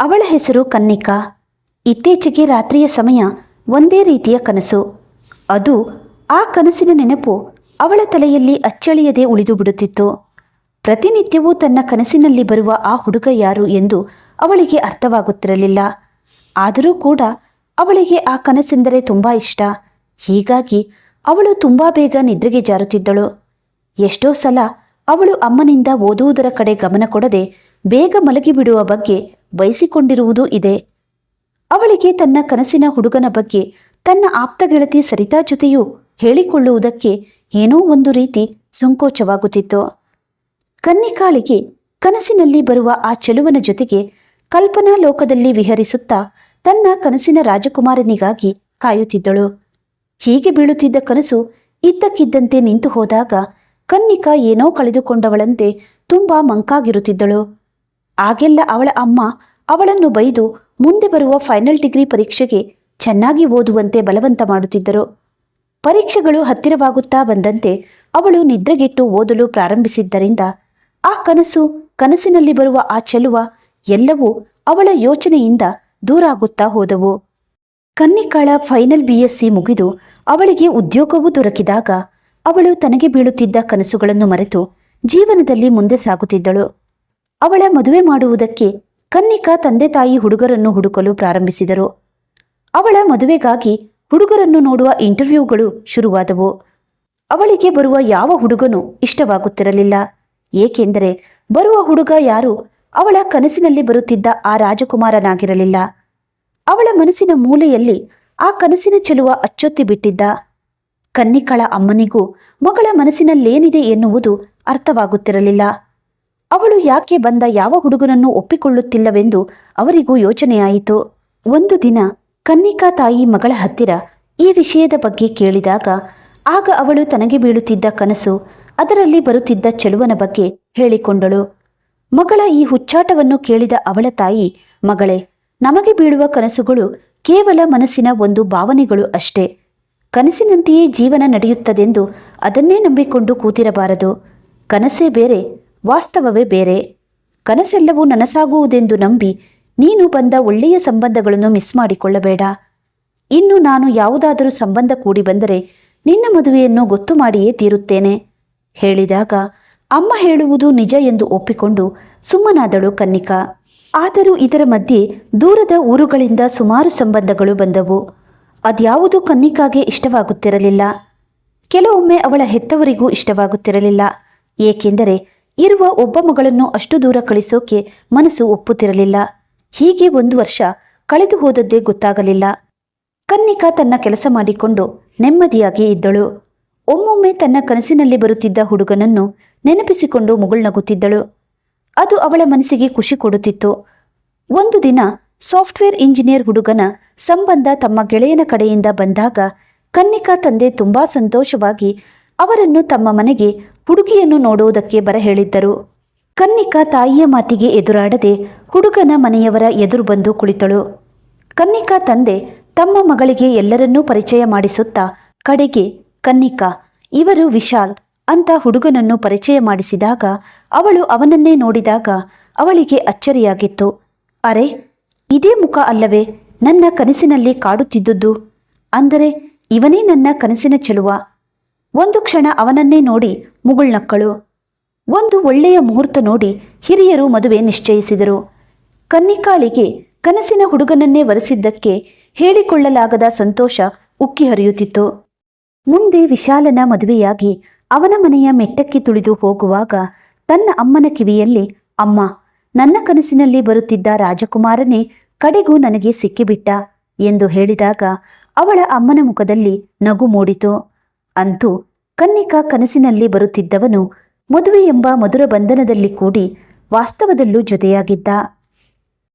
ಅವಳ ಹೆಸರು ಕನ್ನಿಕಾ. ಇತ್ತೀಚೆಗೆ ರಾತ್ರಿಯ ಸಮಯ ಒಂದೇ ರೀತಿಯ ಕನಸು. ಅದು ಆ ಕನಸಿನ ನೆನಪು ಅವಳ ತಲೆಯಲ್ಲಿ ಅಚ್ಚಳಿಯದೆ ಉಳಿದು ಬಿಡುತ್ತಿತ್ತು. ಪ್ರತಿನಿತ್ಯವೂ ತನ್ನ ಕನಸಿನಲ್ಲಿ ಬರುವ ಆ ಹುಡುಗ ಯಾರು ಎಂದು ಅವಳಿಗೆ ಅರ್ಥವಾಗುತ್ತಿರಲಿಲ್ಲ. ಆದರೂ ಕೂಡ ಅವಳಿಗೆ ಆ ಕನಸೆಂದರೆ ತುಂಬ ಇಷ್ಟ. ಹೀಗಾಗಿ ಅವಳು ತುಂಬ ಬೇಗ ನಿದ್ರೆಗೆ ಜಾರುತ್ತಿದ್ದಳು. ಎಷ್ಟೋ ಸಲ ಅವಳು ಅಮ್ಮನಿಂದ ಓದುವುದರ ಕಡೆ ಗಮನ ಕೊಡದೆ ಬೇಗ ಮಲಗಿಬಿಡುವ ಬಗ್ಗೆ ಬಯಸಿಕೊಂಡಿರುವುದೂ ಇದೆ. ಅವಳಿಗೆ ತನ್ನ ಕನಸಿನ ಹುಡುಗನ ಬಗ್ಗೆ, ತನ್ನ ಆಪ್ತ ಗೆಳತಿ ಸರಿತಾ ಜೊತೆಯೂ ಹೇಳಿಕೊಳ್ಳುವುದಕ್ಕೆ ಏನೋ ಒಂದು ರೀತಿ ಸಂಕೋಚವಾಗುತ್ತಿತ್ತು. ಕನ್ನಿಕಾಳಿಗೆ ಕನಸಿನಲ್ಲಿ ಬರುವ ಆ ಚೆಲುವನ ಜೊತೆಗೆ ಕಲ್ಪನಾ ಲೋಕದಲ್ಲಿ ವಿಹರಿಸುತ್ತಾ ತನ್ನ ಕನಸಿನ ರಾಜಕುಮಾರನಿಗಾಗಿ ಕಾಯುತ್ತಿದ್ದಳು. ಹೀಗೆ ಬೀಳುತ್ತಿದ್ದ ಕನಸು ಇದ್ದಕ್ಕಿದ್ದಂತೆ ನಿಂತು ಹೋದಾಗ ಕನ್ನಿಕಾ ಏನೋ ಕಳೆದುಕೊಂಡವಳಂತೆ ತುಂಬಾ ಮಂಕಾಗಿರುತ್ತಿದ್ದಳು. ಆಗೆಲ್ಲ ಅವಳ ಅಮ್ಮ ಅವಳನ್ನು ಬೈದು ಮುಂದೆ ಬರುವ ಫೈನಲ್ ಡಿಗ್ರಿ ಪರೀಕ್ಷೆಗೆ ಚೆನ್ನಾಗಿ ಓದುವಂತೆ ಬಲವಂತ ಮಾಡುತ್ತಿದ್ದರು. ಪರೀಕ್ಷೆಗಳು ಹತ್ತಿರವಾಗುತ್ತಾ ಬಂದಂತೆ ಅವಳು ನಿದ್ರೆಗೆಟ್ಟು ಓದಲು ಪ್ರಾರಂಭಿಸಿದ್ದರಿಂದ ಆ ಕನಸು ಕನಸಿನಲ್ಲಿ ಬರುವ ಆ ಚೆಲುವ ಎಲ್ಲವೂ ಅವಳ ಯೋಚನೆಯಿಂದ ದೂರಾಗುತ್ತಾ ಹೋದವು. ಕನ್ನಿಕಾಳ ಫೈನಲ್ ಬಿಎಸ್ಸಿ ಮುಗಿದು ಅವಳಿಗೆ ಉದ್ಯೋಗವೂ ದೊರಕಿದಾಗ ಅವಳು ತನಗೆ ಬೀಳುತ್ತಿದ್ದ ಕನಸುಗಳನ್ನು ಮರೆತು ಜೀವನದಲ್ಲಿ ಮುಂದೆ ಸಾಗುತ್ತಿದ್ದಳು. ಅವಳ ಮದುವೆ ಮಾಡುವುದಕ್ಕೆ ಕನ್ನಿಕಾ ತಂದೆ ತಾಯಿ ಹುಡುಗರನ್ನು ಹುಡುಕಲು ಪ್ರಾರಂಭಿಸಿದರು. ಅವಳ ಮದುವೆಗಾಗಿ ಹುಡುಗರನ್ನು ನೋಡುವ ಇಂಟರ್ವ್ಯೂಗಳು ಶುರುವಾದವು. ಅವಳಿಗೆ ಬರುವ ಯಾವ ಹುಡುಗನೂ ಇಷ್ಟವಾಗುತ್ತಿರಲಿಲ್ಲ. ಏಕೆಂದರೆ ಬರುವ ಹುಡುಗ ಯಾರು ಅವಳ ಕನಸಿನಲ್ಲಿ ಬರುತ್ತಿದ್ದ ಆ ರಾಜಕುಮಾರನಾಗಿರಲಿಲ್ಲ. ಅವಳ ಮನಸ್ಸಿನ ಮೂಲೆಯಲ್ಲಿ ಆ ಕನಸಿನ ಚೆಲುವ ಅಚ್ಚೊತ್ತಿ ಬಿಟ್ಟಿದ್ದ. ಕನ್ನಿಕಳ ಅಮ್ಮನಿಗೂ ಮಗಳ ಮನಸ್ಸಿನಲ್ಲೇನಿದೆ ಎನ್ನುವುದು ಅರ್ಥವಾಗುತ್ತಿರಲಿಲ್ಲ. ಅವಳು ಯಾಕೆ ಬಂದ ಯಾವ ಹುಡುಗನನ್ನು ಒಪ್ಪಿಕೊಳ್ಳುತ್ತಿಲ್ಲವೆಂದು ಅವರಿಗೂ ಯೋಚನೆಯಾಯಿತು. ಒಂದು ದಿನ ಕನ್ನಿಕಾ ತಾಯಿ ಮಗಳ ಹತ್ತಿರ ಈ ವಿಷಯದ ಬಗ್ಗೆ ಕೇಳಿದಾಗ, ಆಗ ಅವಳು ತನಗೆ ಬೀಳುತ್ತಿದ್ದ ಕನಸು ಅದರಲ್ಲಿ ಬರುತ್ತಿದ್ದ ಚೆಲುವನ ಬಗ್ಗೆ ಹೇಳಿಕೊಂಡಳು. ಮಗಳ ಈ ಹುಚ್ಚಾಟವನ್ನು ಕೇಳಿದ ಅವಳ ತಾಯಿ, ಮಗಳೇ, ನಮಗೆ ಬೀಳುವ ಕನಸುಗಳು ಕೇವಲ ಮನಸ್ಸಿನ ಒಂದು ಭಾವನೆಗಳು ಅಷ್ಟೇ. ಕನಸಿನಂತೆಯೇ ಜೀವನ ನಡೆಯುತ್ತದೆಂದು ಅದನ್ನೇ ನಂಬಿಕೊಂಡು ಕೂತಿರಬಾರದು. ಕನಸೇ ಬೇರೆ ವಾಸ್ತವವೇ ಬೇರೆ. ಕನಸೆಲ್ಲವೂ ನನಸಾಗುವುದೆಂದು ನಂಬಿ ನೀನು ಬಂದ ಒಳ್ಳೆಯ ಸಂಬಂಧಗಳನ್ನು ಮಿಸ್ ಮಾಡಿಕೊಳ್ಳಬೇಡ. ಇನ್ನು ನಾನು ಯಾವುದಾದರೂ ಸಂಬಂಧ ಕೂಡಿ ಬಂದರೆ ನಿನ್ನ ಮದುವೆಯನ್ನು ಗೊತ್ತು ಮಾಡಿಯೇ ತೀರುತ್ತೇನೆ. ಹೇಳಿದಾಗ, ಅಮ್ಮ ಹೇಳುವುದು ನಿಜ ಎಂದು ಒಪ್ಪಿಕೊಂಡು ಸುಮ್ಮನಾದಳು ಕನ್ನಿಕಾ. ಆದರೂ ಇದರ ಮಧ್ಯೆ ದೂರದ ಊರುಗಳಿಂದ ಸುಮಾರು ಸಂಬಂಧಗಳು ಬಂದವು. ಅದ್ಯಾವುದೂ ಕನ್ನಿಕಾಗೆ ಇಷ್ಟವಾಗುತ್ತಿರಲಿಲ್ಲ. ಕೆಲವೊಮ್ಮೆ ಅವಳ ಹೆತ್ತವರಿಗೂ ಇಷ್ಟವಾಗುತ್ತಿರಲಿಲ್ಲ. ಏಕೆಂದರೆ ಇರುವ ಒಬ್ಬ ಮಗಳನ್ನು ಅಷ್ಟು ದೂರ ಕಳಿಸೋಕೆ ಮನಸ್ಸು ಒಪ್ಪುತ್ತಿರಲಿಲ್ಲ. ಹೀಗೆ ಒಂದು ವರ್ಷ ಕಳೆದು ಹೋದದ್ದೇ ಗೊತ್ತಾಗಲಿಲ್ಲ. ಕನ್ನಿಕಾ ತನ್ನ ಕೆಲಸ ಮಾಡಿಕೊಂಡು ನೆಮ್ಮದಿಯಾಗಿ ಇದ್ದಳು. ಒಮ್ಮೊಮ್ಮೆ ತನ್ನ ಕನಸಿನಲ್ಲಿ ಬರುತ್ತಿದ್ದ ಹುಡುಗನನ್ನು ನೆನಪಿಸಿಕೊಂಡು ಮುಗುಳ್ನಗುತ್ತಿದ್ದಳು ಅದು ಅವಳ ಮನಸ್ಸಿಗೆ ಖುಷಿ ಕೊಡುತ್ತಿತ್ತು. ಒಂದು ದಿನ ಸಾಫ್ಟ್ವೇರ್ ಇಂಜಿನಿಯರ್ ಹುಡುಗನ ಸಂಬಂಧ ತಮ್ಮ ಗೆಳೆಯನ ಕಡೆಯಿಂದ ಬಂದಾಗ ಕನ್ನಿಕಾ ತಂದೆ ತುಂಬಾ ಸಂತೋಷವಾಗಿ ಅವರನ್ನು ತಮ್ಮ ಮನೆಗೆ ಹುಡುಗಿಯನ್ನು ನೋಡುವುದಕ್ಕೆ ಬರ ಹೇಳಿದ್ದರು ಕನ್ನಿಕಾ ತಾಯಿಯ ಮಾತಿಗೆ ಎದುರಾಡದೆ ಹುಡುಗನ ಮನೆಯವರ ಎದುರು ಬಂದು ಕುಳಿತಳು. ಕನ್ನಿಕಾ ತಂದೆ ತಮ್ಮ ಮಗಳಿಗೆ ಎಲ್ಲರನ್ನೂ ಪರಿಚಯ ಮಾಡಿಸುತ್ತಾ ಕಡೆಗೆ, ಕನ್ನಿಕಾ, ಇವರು ವಿಶಾಲ್ ಅಂತ ಹುಡುಗನನ್ನು ಪರಿಚಯ ಮಾಡಿಸಿದಾಗ ಅವಳು ಅವನನ್ನೇ ನೋಡಿದಾಗ ಅವಳಿಗೆ ಅಚ್ಚರಿಯಾಗಿತ್ತು. ಅರೆ, ಇದೇ ಮುಖ ಅಲ್ಲವೇ? ನನ್ನ ಕನಸಿನಲ್ಲಿ ಕಾಡುತ್ತಿದ್ದುದು? ಅಂದರೆ ಇವನೇ ನನ್ನ ಕನಸಿನ ಚೆಲುವ? ಒಂದು ಕ್ಷಣ ಅವನನ್ನೇ ನೋಡಿ ಮುಗುಳ್ನಕ್ಕಳು ಒಂದು ಒಳ್ಳೆಯ ಮುಹೂರ್ತ ನೋಡಿ ಹಿರಿಯರು ಮದುವೆ ನಿಶ್ಚಯಿಸಿದರು. ಕನ್ನಿಕಾಳಿಗೆ ಕನಸಿನ ಹುಡುಗನನ್ನೇ ವರೆಸಿದ್ದಕ್ಕೆ ಹೇಳಿಕೊಳ್ಳಲಾಗದ ಸಂತೋಷ ಉಕ್ಕಿ ಹರಿಯುತ್ತಿತ್ತು. ಮುಂದೆ ವಿಶಾಲನ ಮದುವೆಯಾಗಿ ಅವನ ಮನೆಯ ಮೆಟ್ಟಕ್ಕೆ ತುಳಿದು ಹೋಗುವಾಗ ತನ್ನ ಅಮ್ಮನ ಕಿವಿಯಲ್ಲಿ, ಅಮ್ಮ, ನನ್ನ ಕನಸಿನಲ್ಲಿ ಬರುತ್ತಿದ್ದ ರಾಜಕುಮಾರನೇ ಕಡೆಗೂ ನನಗೆ ಸಿಕ್ಕಿಬಿಟ್ಟ ಎಂದು ಹೇಳಿದಾಗ ಅವಳ ಅಮ್ಮನ ಮುಖದಲ್ಲಿ ನಗು ಮೂಡಿತು. ಅಂತೂ ಕನ್ನಿಕಾ ಕನಸಿನಲ್ಲಿ ಬರುತ್ತಿದ್ದವನು ಮದುವೆ ಎಂಬ ಮಧುರ ಬಂಧನದಲ್ಲಿ ಕೂಡಿ ವಾಸ್ತವದಲ್ಲೂ ಜೊತೆಯಾಗಿದ್ದ.